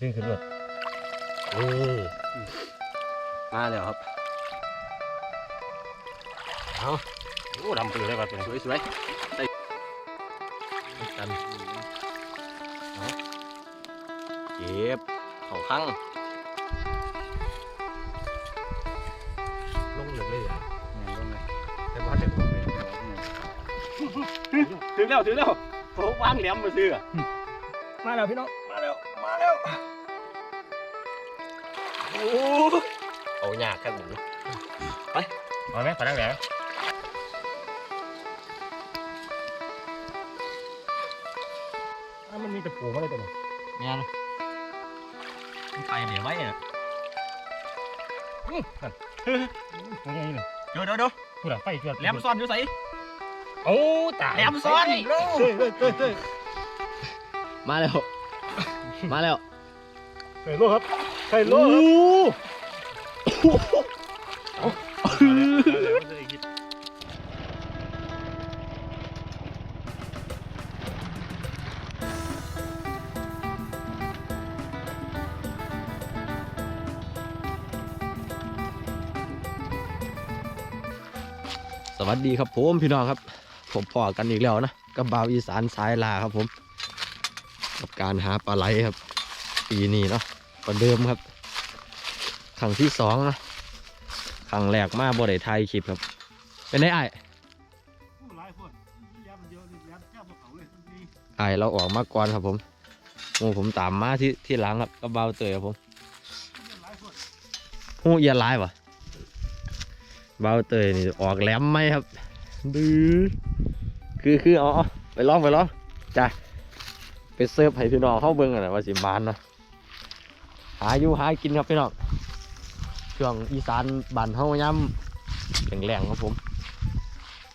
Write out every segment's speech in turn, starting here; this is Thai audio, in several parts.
ดึงขึ้นรถนี่มาแล้วครับเอาโอ้ดำปืนเลยว่ะเป็นสวยสวยกันเอาเก็บเขาข้างลงเลยเลยอะแต่ว่าเด็กเลยถึงแล้วถึงแล้วโอ้วางแหลมมาซื้อมาแล้วพี่น้อง เอาหยากครับผมไปมาไหมไปนั่งไหนอะมันมีแต่ปูมาเลยตัวนี้แม่นมันไปเดี๋ยวไว้อะอื้อนั่นปูใหญ่เลยเดี๋ยวเดี๋ยวเดี๋ยวพูดอะไฟเกิดแหลมซ่อนอยู่ใส่โอ้ตายแหลมซ้อนเต้ยเต้ยเต้ยเต้ยมาแล้ว มาแล้วใส่โลครับ ใส่โลครับสวัสดีครับผมพี่น้องครับ ผมพอกันอีกแล้วนะกับบ่าวอีสานสายลาครับผม กับการหาปลาไหลครับ ปีนี้เนาะ ประเดิมครับครั้งที่สองนะครั้งแรกมาบ่ได้ถ่ายคลิปครับ เป็นไงไอ้ายหลายคนยามเยอะเลยยามแก้วเขาเลยนี่ไอ้ายเราออกมาก่อนครับผมโอ้ผมตามมาที่ที่หลังครับกับบ่าวเตยครับผมหลายคนหูเอียนลายวะบ่าวเตยนี่ออกแหลมไหมครับดื้อคือคือเอาเอาไปลองไปลองจ้ะไปเสิร์ฟให้พี่น้องเข้าเบิ่งกันนะว่าสิมานเนาะ หาอยู่หากินครับพี่น้องช่วงอีสานบ้านเฮาย่ำแหลงๆครับผม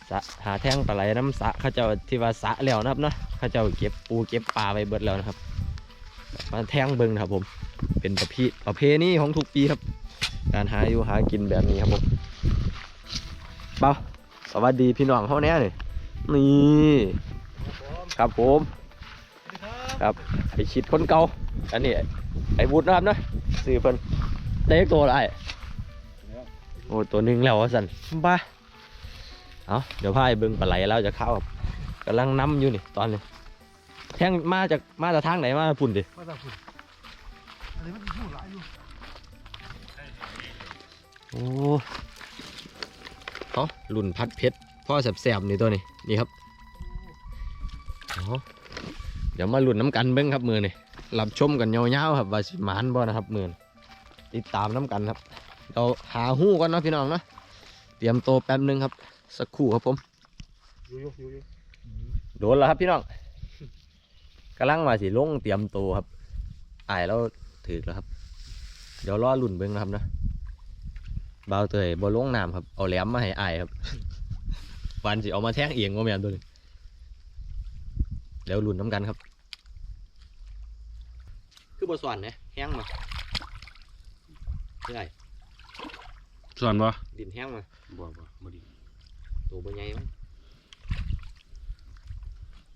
สะหาแท่งปลาไหลน้ำสะเขาเจ้าที่ว่าสะแล้วนะครับเนาะเขาเจ้าเก็บปูเก็บปลาไปเบิดแล้วนะครับ มาแท่งเบิ่งนะครับผม เป็นประเพประเพณีของทุกปีครับ การหาอยู่หากินแบบนี้ครับผมเปาสวัสดีพี่น้องเขาแน่นี่นี่ครับผม ครับไอชิดคนเก่าอันนี้ ไอวุฒินะครับนะซื้อเพิ่นได้อีกตัวอะไรโอ้ตัวหนึ่งแล้ววะสันบ้าเอาเดี๋ยวพาไอ้เบิ้งปลาไหลแล้วจะเข้าครับกำลังน้ำอยู่นี่ตอนนี้แท่งมาจากมาจากทางไหนมาปุ่นดิมาจากคุณอันนี้มันพูดหลายอยู่โอ้เอารุ่นพัดเพชรพ่อแสบๆนี่ตัวนี้นี่ครับเอาเดี๋ยวมารุ่นน้ำกันเบิ้งครับมือนี่ รับชมกันยาวๆครับว่าสิหมานบ่นะครับมือนติดตามน้ำกันครับ เราหาหู้ก่อนเนาะพี่น้องเนาะเตรียมโตวแป๊บหนึงครับ สักครู่ครับผมโดนแล้วครับพี่น้องกำลังมาสิลงเตรียมโตวครับอายเราถือแล้วครับ เดี๋ยวรอรุ่นเบิ้งนะครับนะเบาเตยบ่ลงน้ำครับเอาแหลมมาให้อายครับวันสิเอามาแท่งเอียงว่าแม่นตัวนี้แล้วรุ่นน้ำกันครับ คือบสวนเนี่ยแห้งมาเรื่อยส่วนบ่ดินแห้งมาบ่บ่บ่ดีตัวบ่ใหญ่มั้ง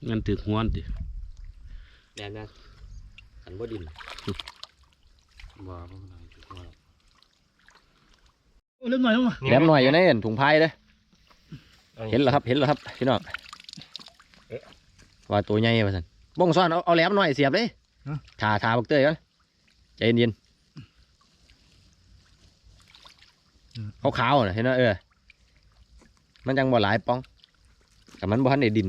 งั้นถึกหวนติแน่นนะขันบ่ดินบ่บ่ได้ถึกหวนโอ้เรื่องหน่อยลงมาแหลมหน่อยอยู่ในอันถุงพายเด้อเห็นแล้วครับ เห็นแล้วครับพี่น้องว่าตัวใหญ่มาสันบ้งซ้อนเอาเอาแหลมหน่อยเสียบเลย ทาทาบักเตยก่อนใจเย็นๆขาวๆนะเห็นไหมเออ มันจังบ่หลายป้องแต่มันบ่ทันได้ดิน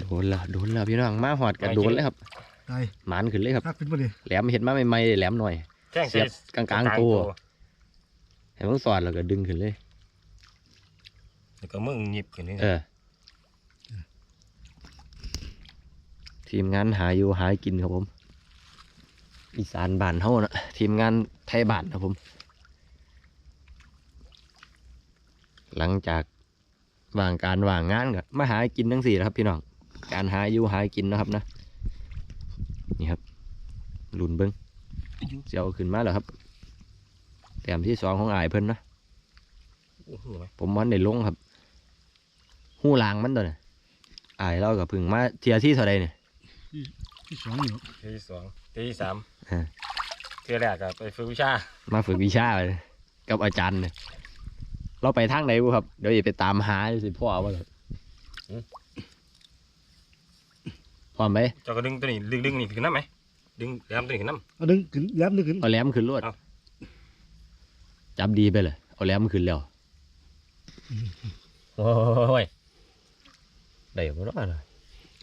โดนแล้วโดนแล้วพี่น้องมาหอดกันโดนเลยครับได้หมานขึ้นเลยครับพักเป็นประเดี๋ยวแหลมเห็นมาใหม่ๆแหลมหน่อยแท่งเสียบกลางๆตัวเห็นมันสอดแล้วก็ดึงขึ้นเลยแล้วก็มึงหยิบขึ้นนี่เออ ทีมงานหาอยู่หากินครับผม อีสานบ้านเฮานะทีมงานไทยบ้านครับผม หลังจากว่างการว่างงานก็มาหากินทั้งสี่ครับ พี่น้องการหาอยู่หากินนะครับนะนี่ครับหลุนเบิ้งเสียวขึ้นมาแล้วครับแต้มที่สองของอายเพิ่นนะผมมันได้ลงครับ หู้ลางมันตัวนี่ยอายเรากับพึ่งมาเทียที่เท่าใดเนี่ย ที่สองอยู่เที่ยวที่สองเที่ยวที่สามอ่าเที่ยวแรกก็ไปฝึกวิชามาฝึกวิชาเลยกับอาจารย์เนี่ยเราไปทางไหนบุครับ เดี๋ยวอย่าไปตามหาสิพ่อว่าเลยพร้อมไหมเจ้าก็ดึงตัวนี้ดึงดึงนี่ขึ้นน้ำไหมดึงแหลมตัวนี้ขึ้นน้เอาดึงขึ้นแย้มดึงขึ้น เอาแหลมขึ้นรวดเอาจับดีไปเลย เอาแหลมขึ้นแล้วำโอ้ยได้บ่รอด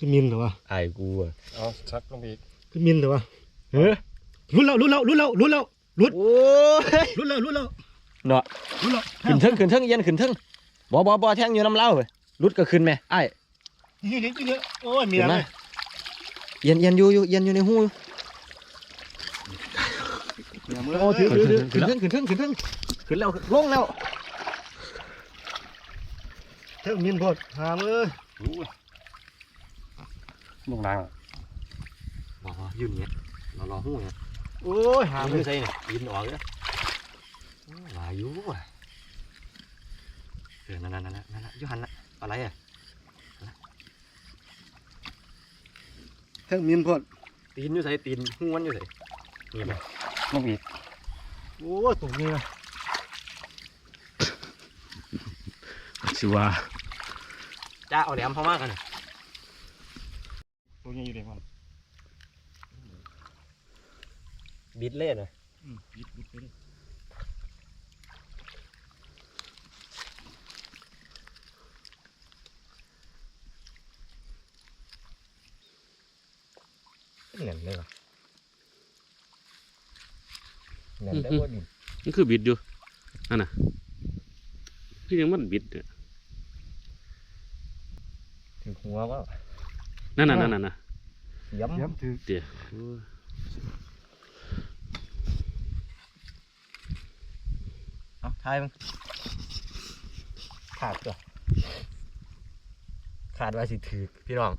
ขึ้นมินเหรอวะไอ้กูอะเอาชักลงไปอีกขึ้นมินเหรอวะเฮ้ยรุดแล้วรุดแล้วรุดแล้วรุดแล้วโอ้ยรุดแล้วรุดแล้วเนาะรุดแล้วขึ้นเทิงขึ้นเทิงเย็นขึ้นเทิงบ่บ่บ่แทงอยู่น้ำเล่าเว้ยรุดก็ขึ้นไหมไอ้นี่นี่นี่โอ้ยมีขึ้นอะไรมาเย็นเย็นอยู่อยู่เย็นอยู่ในหูอยู่โอ้ถือถือถือขึ้นเทิงขึ้นเทิงขึ้นเทิงขึ้นแล้วลงแล้วเท่ามินพอดหามเอ้ย ลงน้บ่บ่ยืนเงี้ยเรารอหูเนี่ยโอ้ยหามหาเลมืยอใส่เนี่ยยินออกเลยหลายอยู่ว่ะเออนั่นนั่นนั่นนั่นนั่นอยูหันละอะไรอะเท่ามินพอดตีนอยู่ใส่ตีนหูมันอยู่ใส่นี่ไหมำลงไปอีกโอ้ยตกนี่นะสิว่าจ้าเอาแหลมเข้ามากันน่ะตัว นี้อยู่เด็กมันบิดเล่นนะอืมยิบยิบไปเลยเหนื่อยเลยว่ะเหนื่อยได้บ่ดิมันคือบิดอยู่นั่นน่ะคือยังมันบิดเนี่ยถึงหัวว่านั่นน่ะนั่นน่ะ น่ะย้ำย้ำถือเดี๋ยวโอ้ยเอาทายมึงขาดตัวขาดว่าสิถือพี่น้อง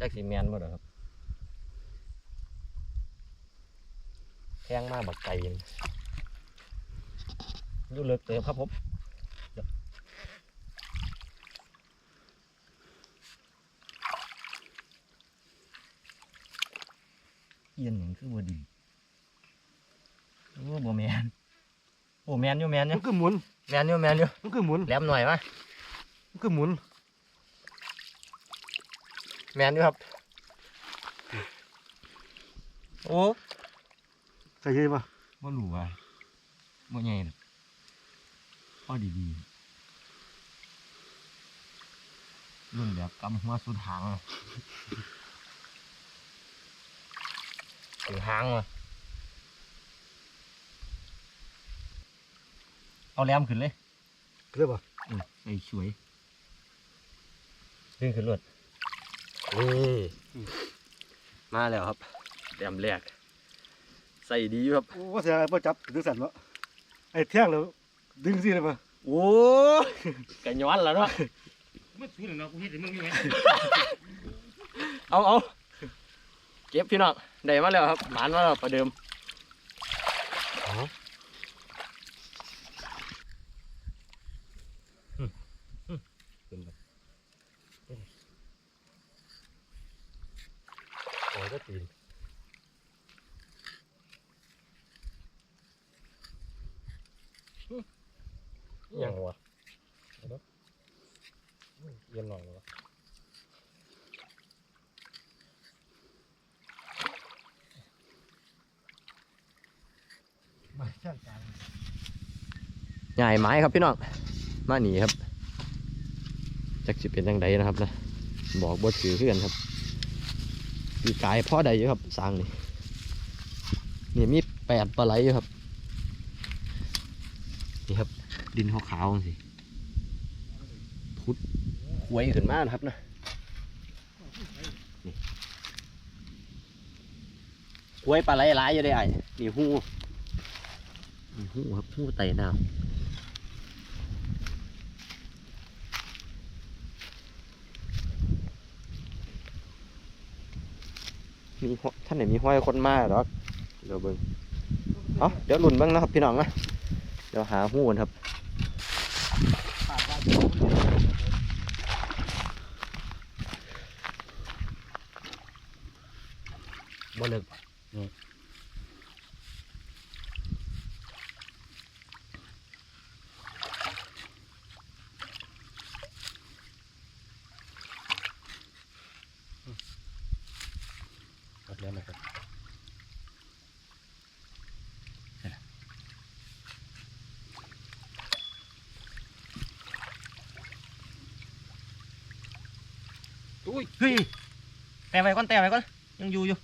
จักสิแมนบ่เด้อครับแทงมาบักไก่ยังอยู่เลิกเติมครับผมเดี๋ยว เอียนหยังคือบ่ดีโอ้บ่แมนโอ้แมนอยู่แมนอมัยู่นคือหมุน แมนอยู่แมนอยู่มันคือหมุน แหลมหน่อยวะมันคือหมุน แมนอยู่ครับ โอ้ใส่เยอะปะบ่รู้ว่าบ่ใหญ่ดอกพอดีดีรุ่นแบบกำหัวสุดหางอะ ถึงหางว่ะเอาแหลมขึ้นเลยเรียกปะอืมไอ้ช่วยดึงขึ้นรถนี่มาแล้วครับแต้มแรก ใส่ดีอยู่ครับโอ้เสียอะไรพอจับถึงสั่นวะไอ้เที่ยงแล้วดึงสิเลยปะโอ้ยกันย้อนแล้วเนาะไม่สู้เลยเนาะกูเห็นมึงอยู่ไหมเอาเอา เก็บพี่น้องได้มาแล้วครับหมานมาแล้วประเดิมโอ้ยก็ตีนยังวะเอาเด้อเย็นหน่อยวะ ไม่ใช่การ ใหญ่ไม้ครับพี่น้องมาหนีครับจักสิเป็นยังไงนะครับนะบอกบทถือเพื่อนครับมีกายพ่อใดอยู่ครับสร้างนี่นี่มีแปดปลาไหลอยู่ครับนี่ครับ ดินขาวๆสิพุดหวยขึ้นมากนะครับนะหวยปลาไหลหลายอยู่ได้ไอ้นี่หูนี่หูครับหูไต่น้ำ มีห้อท่านไหนมีห้อยคนมาหรอกเดี๋ยวเบิ่งเอาเดี๋ยวหลุ่นเบ้างนะครับพี่น้องนะเดี๋ยวหาหูกันครับบ่เลิก เอาเลี้ยงนะครับอุ้ยเฮ้ยแต่ไว้ก่อนแต่ไว้ก่อนยังอยู่อยู่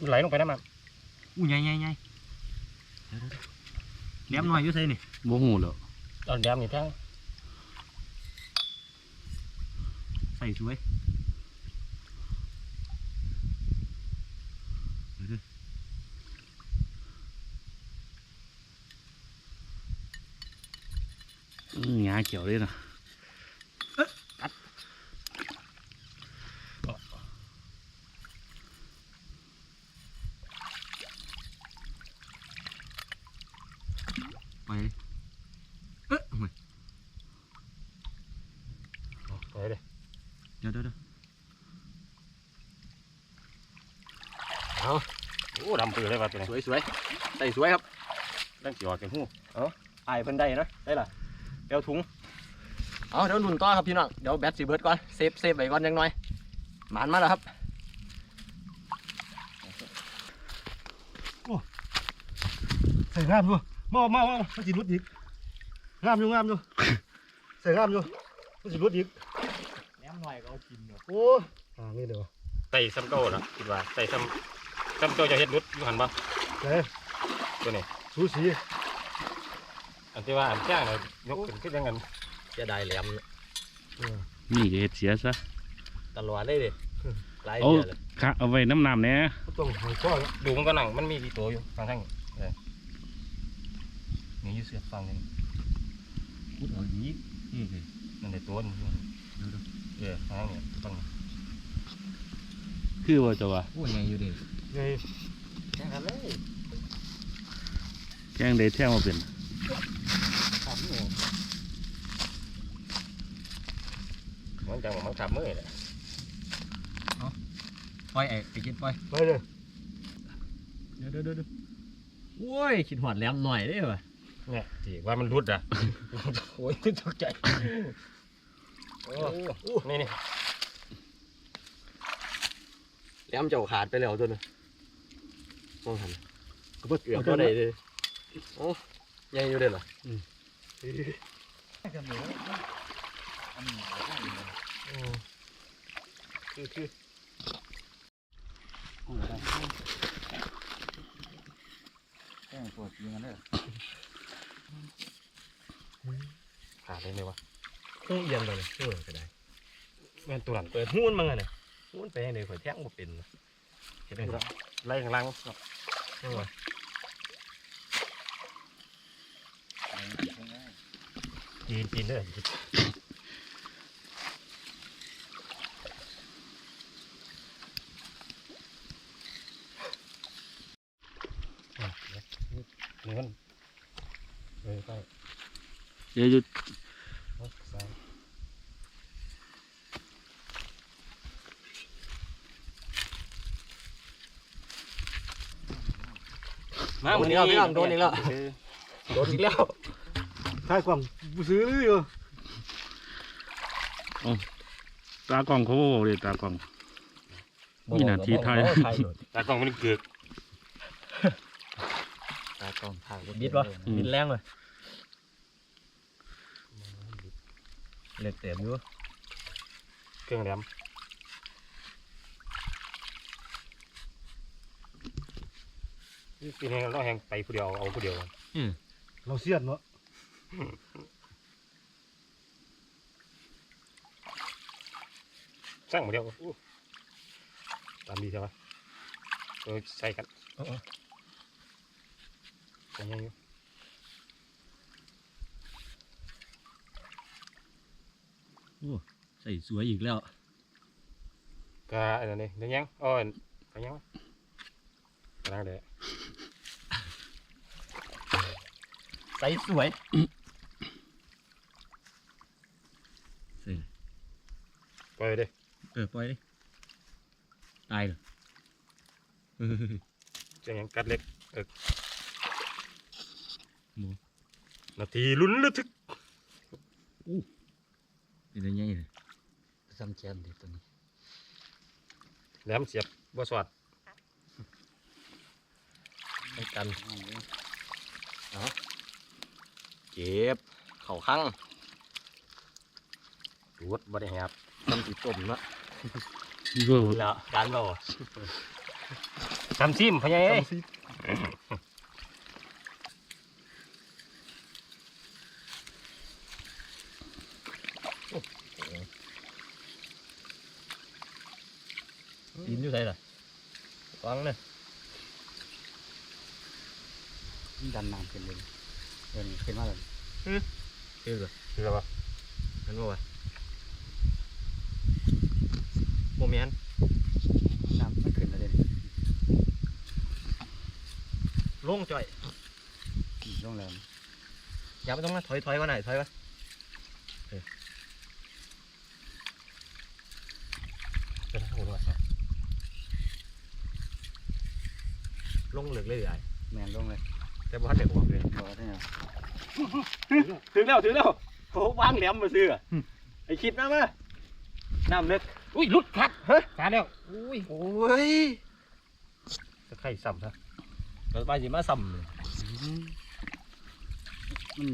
มันไหลลงไปน้ำมันอู้ใหญ่ใหญ่ใหญ่เดี๋ยวๆแหลมหน่อยอยู่ใส่นี่บ่หูหรอกตอนแหลมนี่ทั้งใส่สวย อื้องาเขี ยวเลยนะไปเอ๊ะห่วยไปเลยเดี๋ยวเดี๋ยวเดี๋ยวโอ้ดำปือเลยว่ะตัวนี้สวยสวยใส่สวยครับตั้งสีออกจากหูไอ้เพิ่นได้นะได้ล่ะเดี๋ยวถุง เอาเดี๋ยวลุ่นต่อครับพี่น้อง เดี๋ยวแบตสิเบิดก่อน เซฟเซฟไว้ก่อนยังน้อย หมานมาแล้วครับใส่งามอยู่มามามามันสิรุดอีกงามอยู่งามอยู่ใส่งามอยู่มันสิรุดอีกแหลมหน่อยก็เอากินเนาะโอ้ยอ่านี่เดี๋ยวใส่ซ้ำเก่านะคิดว่าใส่ซ้ำซ้ำเก่าจะเฮ็ดรุดอยู่หันบ่ไหนตัวนี้สูสีอันที่ว่าอันแจ้งเลยยกขึ้นขึ้นยังไง จะได้แหลมนี่เฮ็ดเสียซะตลอดเลยดิหลายเอาเดือนเลยค่ะเอาไว้น้ำน้ำแหน่ก็ต้องหอยข้อแล้วดูมันก็นั่งมันมีดีตัวอยู่ทางทางเลยนี่อยืดเสือฟังนี่พูดเอายีกนี่สินั่นในตัวนี่เออทางนี้ต้องคือว่าจะว่าพูดไงอยู่ดิไงแค่นั้นเลยแจ้งได้แท้มาเป็น ทำเอง มันจังมันขับมือเลยปล่อยไอ้ไปกินปล่อยไปเลยเดี๋ยวเดี๋ยวเดี๋ยวโอ้ยคิดหอดแหลมหน่อยได้ป่ะเนี่ยที่ว่ามันรุดอะโอ้ยตกใจโอ้นี่นี่แหลมเจ้าขาดไปแล้วตัวนึงมองหันก็บ่เกือบเอาก็ตัวได้ได้เลยโอ้ยังอยู่เด้อเหรอ คือคือแกงปวดยิงกันเด้อขาดเลยไหมวะหูเอียงไปเลยเออก็ได้แม่นตัวนั้นเปิดหุ้นมั้งไงเนี่ยหุ้นไปยังไงข่อยแท่งบ่เป็นเห็นไหมไล่ข้างล่างโอ้ยจีนจีนเด้อ นี่มันเลยไป เดี๋ยวหยุดใส่มาวันนี้เราพี่น้องโดนอีกแล้วโดนอีกแล้วท้ายกล่องบ่ซื้ออยู่ตากล้องเขาบอกเลยตากล้องนี่น่ะที่ไทยตากล้องมันเกือกตากล้องถ่ายบิดวะบิดแรงเลย เล็กเต็มอยู่เครื่องแหลมปีนี้เราแหงไปผู้เดียวเอาผู้เดียวเราเสียดเนาะสร้างผู้เดียวอู้ตามดีใช่ปะเออใส่กันใส่ยังอยู่ ใส่สวยอีกแล้วก็อันนั้นนี่เดี๋ยวยังอ๋อไปยังวะกำลังเดี๋ยวใส่สวยใส่ปล่อยไปดิเออปล่อยดิตายเลยเสียงหยังกัดเล็กเออนาทีลุ้นระทึกเป็นยังไงเลยซ้ำแชมดิตัวนี้แหลมเสียบบ่สวัดให้กันเก็บเข่าข้างดูดบ่ได้แหบทำติดต้มเนาะก็แล้วการเราซ้ำซิมพะยัยเอ้ย ดินอยู่ไหนล่ะฟังเนี่ย ดันน้ำขึ้นเลยเดินขึ้นมาเลย คือเหรอ คืออะไรวะ เห็นบ่วะโมเมน น้ำมันขึ้นแล้วเดิน ลงจ่อย ลงแล้ว อย่าไม่ต้องมาถอยถอยก่อนหน่อยถอยก่อนเป็นโอ้โหลงเหลือกเลยใหญ่แมนลงเลย แต่บ่ทันได้ออกเลยบอกได้ไงถึงแล้วถึงแล้วโอ้วางแหลมมาซื้ออะไอคิดนะมาน้ำเล็กอุ้ยหลุดคัดเฮ้ยขาดแล้วอุ้ยโอ้ยตะไคร่ซ้ำซะเราไปสิมาซ้ มัน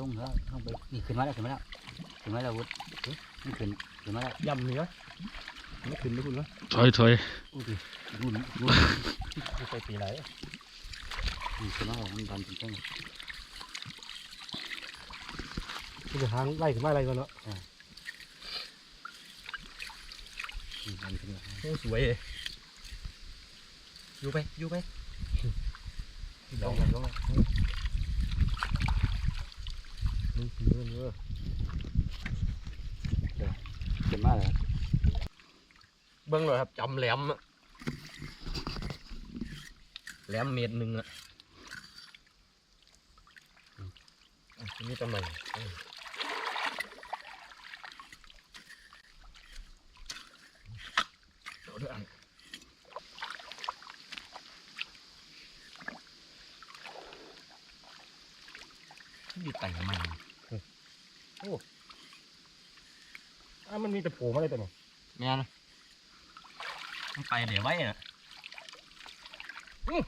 ลงแล้วลงไปนี่ขึ้นมาแล้วขึ้นมาแล้วขึ้นมาแล้ววุฒิมันขึ้นขึ้นมาแล้วำยำเนื้อไม่ขึ้นไม่ขึ้นวะถอยถอยอู้ดิรุ่นรุ่นไม่ใช่ปีไหนนี่ขึ้นมาแล้วมันดันจริงมันจะหางไล่ขึ้นมาไล่กันเนาะๆนี่ดันขึ้นมาโอ้สวยเลยอยู่ไปอยู่ไปลงเลยลงเลย มันผีมันเยอะขึ้นมากเลยเบิ้งเลยครับจำแหลมอะแหลมเมตรหนึ่งอะอะมีตำแหน่งอืมเอาด้วยอันดีไต่มัน อะมันมีแต่โผล่มาเลยตัวนี้แม่นมันไปเดี๋ยวไว้น่ะอุ้ย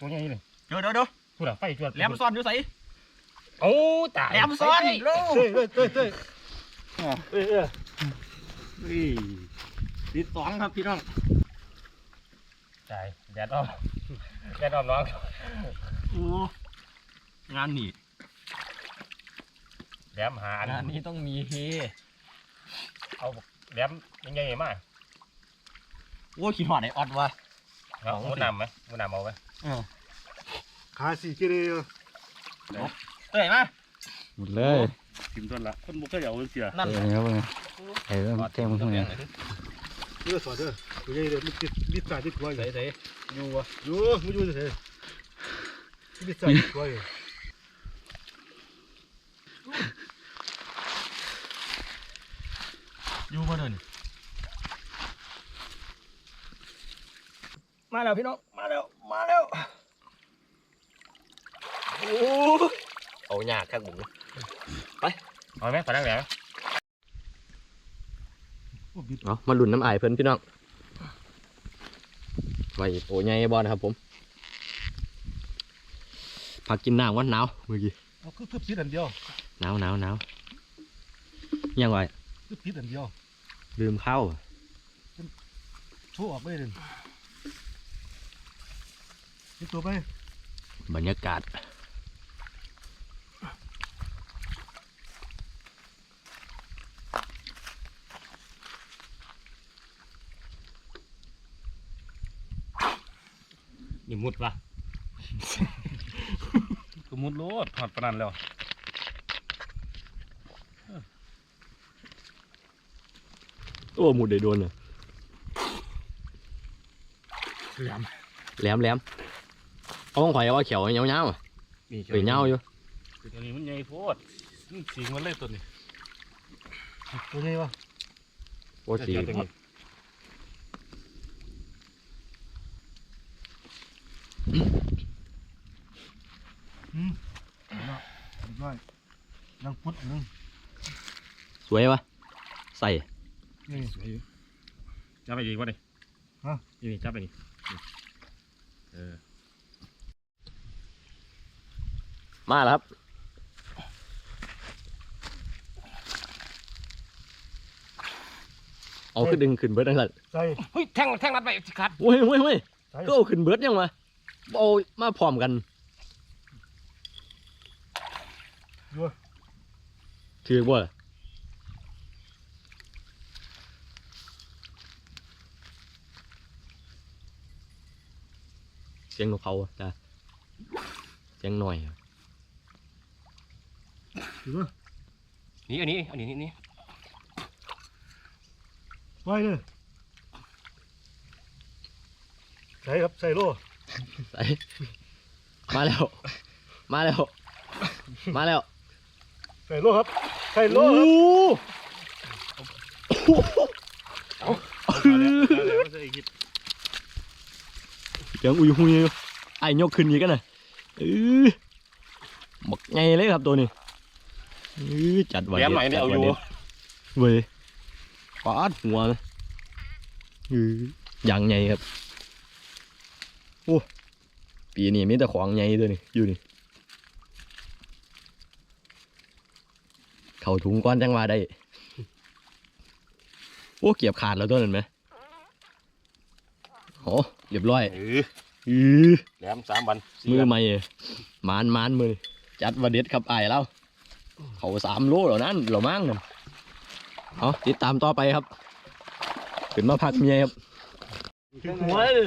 ตัวใหญ่เลยเดี๋ยวเดี๋ยวเดี๋ยวพูดอะไฟจวดแหลมซ่อนอยู่ใส่โอ้ตายแหลมซ่อนโลเต้ยเต้ยเต้ยเต้ยเอ้ยเอ้ยนี่ติดสองครับพี่น้องตายแดดออมแดดออมน้องโอ้งานนี่แหลมหาอันงานนี้ต้องมีเฮ เอาแหลมยังไงมาโอ้คิดหอดไอออดว่ะเอาหมุนนำไหมหมุนนำเอาไหมขาสี่กิโลเต้ยมาหมดเลยทิมต้นละคนบุกก็เอาเสียนั่นเออครับผมเออแทงมันตรงนี้เยอะสอดเด้อตัวใหญ่เลยมันติดติดสายติดหัวอยู่ใส่ใส่อยู่วะอยู่มันอยู่เฉยๆติดสายติดหัวอยู่ อยู่มาเดินมาแล้วพี่น้อง มาแล้ว มาแล้ว โอ้เอาหยากครับผมเอาไหมขอนั่งแหลมเอามาลุ่นน้ำอายเพิ่นพี่น้องไว้โอ้ยไงบอลครับผมพักกินน้ำวันหนาวเมื่อกี้เอาคือคือพิษอันเดียว หนาวหนาวหนาวยังไงคือพิษอันเดียว ลืมข้าวชั่วออกไปเลยนี่ตัวไป บรรยากาศนี่มุดปะก็มุดโลดหอดปานนันแล้ว โอ้หมุดได้โดนเลยแหลมแหลมแหลมเอาของข่อยเอาว่าเขียวเงาเงาๆอะนี่เปยเงาอยู่ตัวนี้มันใหญ่โพดมันสิงมันเลยตัวนี้ตัวใหญ่ปะโอ้สีเดี๋ยวตัวนี้อืมเรียบร้อยยังพุดนึงสวยปะใส่ นี่สวยอยู่จับไปดีกว่าดิฮะนี่นี่จับไปนี่นี่เออ มาแล้วครับ เอาขึ้นดึงขึ้นเบิร์ดนั่นแหละใส่เฮ้ยแทงแทงรัดไปสิคัดเว้ยเว้ยเว้ยใส่ก็เอาขึ้นเบิร์ดยังวะเอามาพร้อมกันยัวถือบ่ล่ สียงนกเขาอะจ้ะเสียงหน่อยอะถือว่านี่อันนี้อันนี้นี่นี่ไว้เลยใส่ครับใส่โล่ใส่มาแล้ว มาแล้ว มาแล้ว ใส่โล่ครับ ใส่โล่โอ้ครับเสียงอุยหุยอยู่ไอ้ยกขึ้นอีกกันน่ะเออบักไงเลยครับตัวนี้เออจัดไว้แหลมหน่อยเนี่ยเอาอยู่เว้ยปาดหัวนะเอออย่างไงครับโอ้ปีนี้มีแต่ของไงตัวนี้อยู่นี่เข่าถุงก้อนจังว่าได้โอ้เกียบขาดแล้วตัวนั้นไหมโอ้ เรียบร้อยเอออือแหลมสามวันสี่มือวันใหม่มานมานมือจัดว่าเด็ดครับไอ้ายแล้วเขาสามโลแล้วนั้นเรามั่งกันเอาติดตามต่อไปครับขึ้นมาพักเมียครับหัวเลย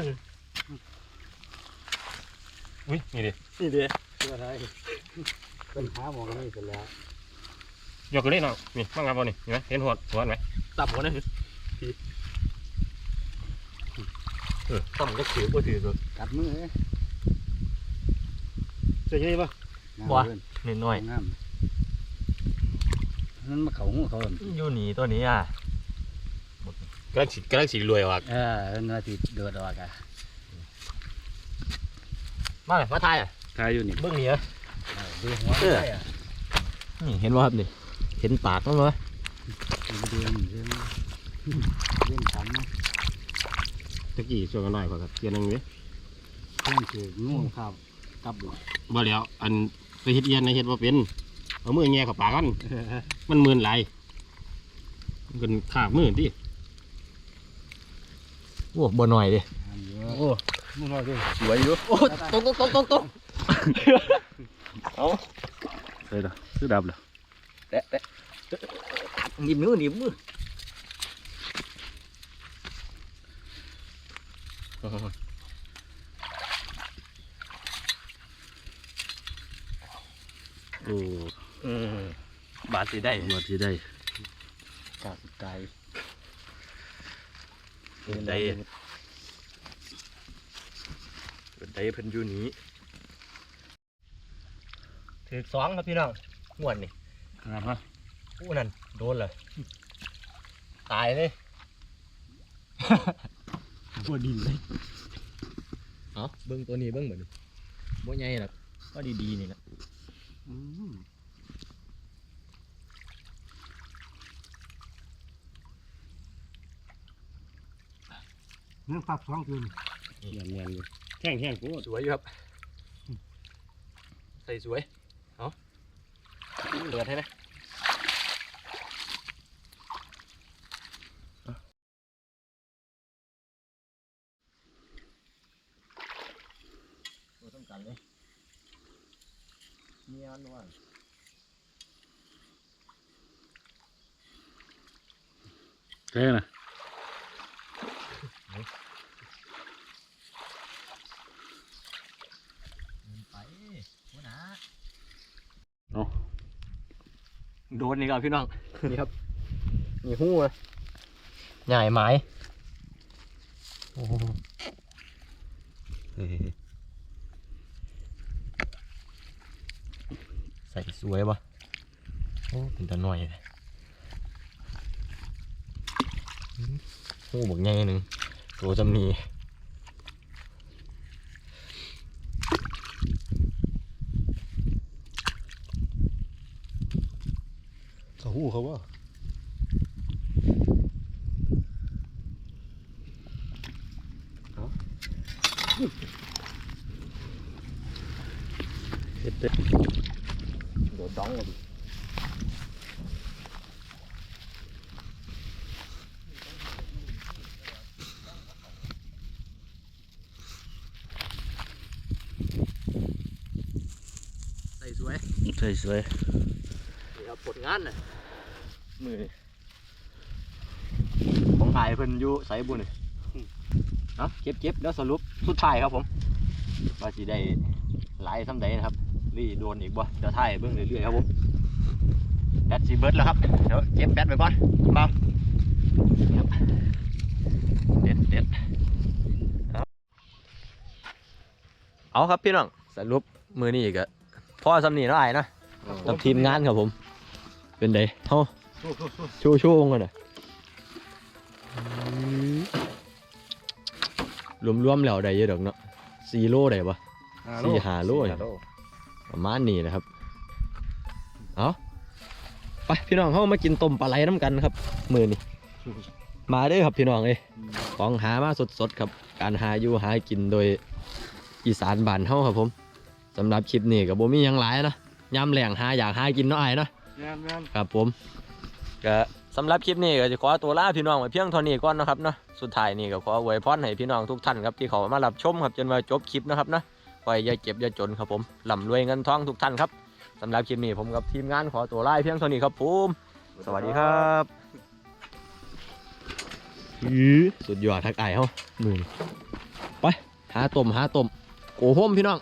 อุ้ยนี่ดินี่เด้เป็นหาหมองนี่เสร็จแล้วยกขึ้นเลยน้องนี่มั่งครับบ่นี่เห็นไหมเห็นหัวหัวไหมตับหัวนะ ต่ำก็ถือก็ถือเลยกัดมือเลยใส่ยังไงปะงามเกินนิดหน่อยงามนั่นมาเขาหูเขาเอิ่มอยู่หนีตัวนี้อะกำลังสีกำลังสีรวยออกเออเนื้อติดเดือดออกอะมาเลยมาทายอะทายอยู่นี่เบื้องนี้อะเออดูหัวเออได้อะนี่เห็นว่าครับนี่เห็นปากมั้งไหมดูเดือนเดือนเดือนช้ำนะ ตะกี้ส่วนกันหน่อยกว่าครับเทียนหนึงเด้เพิ่งถืองูครับกับหัวบ่แล้วอันไปเฮ็ดเอียนในะเฮ็ดบ่เป็นเอามือแง่เข้าปากมันมันมืนไหลายมันเป็นขาบมือดิโอ้บ่หน่อยดิงามเยอะโอ้มึงรอด้วยสวยอยู่โอ้ตกตกตกตกตกใส่ละซื้อดับเลยแตะแตะหนีบมือหนีบมือ โอ้อืมบาดสิได้มาที่ได้กาบไก่ได้ได้เพิ่นอยู่นี้ถือสองครับพี่น้องม่วนนี่ครับฮะอู้นั่นโดนเลย ตายเลย หัวดินเลยเอาเบิ้งตัวนี้เบิ้งเหมือนบ่ใหญ่หรอกก็ดีๆนี่นะเนื้อปักสองคืนเนียนเนียนอยู่แข้งแข้งกูสวยอยู่ครับ ใส่สวย เอาเปิดให้นะตัวต้องกันเลยเมียนว่ะ ใช่นะไปหัวหน้าเอาโดนนี่ครับพี่น้อง นี่ครับ นี่หู้เลยใหญ่ไม้โอ้โหเฮ้ยใส่สวยปะโอ้เป็นตาหน่อยเลย หูบักใหญ่หนึ่งตัวจำนีเขาหูเขาว่า วยสวยสวยนี่ครับผลงานน่ะมือนี่ของถ่ายเพิ่นอยู่ใส่บุญนี่เนาะเก็บเก็บแล้วสรุปสุดท้ายครับผมว่าสิได้หลายซ้ำใดนะครับรีโดนอีกบ่เดี๋ยวถ่ายเบิ่งเรื่อยๆครับผมแบตสิเบิดแล้วครับเดี๋ยวเก็บแบตไปก่อนเบาครับเด็ดเด็ดครับเอาครับพี่น้องสรุปมือนี่ก็ พ่อสำนีเนาะไอ้เนาะกับทีมงานครับผม เป็นไดเฮ้าสู้สู้สู้ชูชูวงกันน่ะรวมรวมๆแล้วได้เยอะดอกเนาะสี่โลได้ปะ สี่ห้าโลสี่ห้าโล ประมาณนี้นะครับ เอาไปพี่น้องเขามากินต้มปลาไหลน้ำกันครับ มือนี่มาเด้อครับพี่น้องเอ้ยของหามาสดๆครับ การหาอยู่หากินโดยอีสานบ้านเฮาครับผม สำหรับคลิปนี้กับโบมีหยังหลายนะยามแหล่งหาอยากหากินเนาะไอ้ายเนาะงานงานครับผมก็สำหรับคลิปนี้ก็จะขอตัวลาพี่น้องไว้เพียงเท่านี้ก่อนนะครับเนาะสุดท้ายนี่ก็ขออวยพรให้พี่น้องทุกท่านครับที่เขามารับชมครับจนมาจบคลิปนะครับเนาะขอให้อย่าเจ็บอย่าจนครับผมร่ำรวยเงินทองทุกท่านครับสำหรับคลิปนี้ผมกับทีมงานขอตัวลาเพียงเท่านี้ครับผมสวัสดีครับอื้อสุดยอดทักไอายเฮามือนี้ไปหาต้มหาต้มโกโฮมพี่น้อง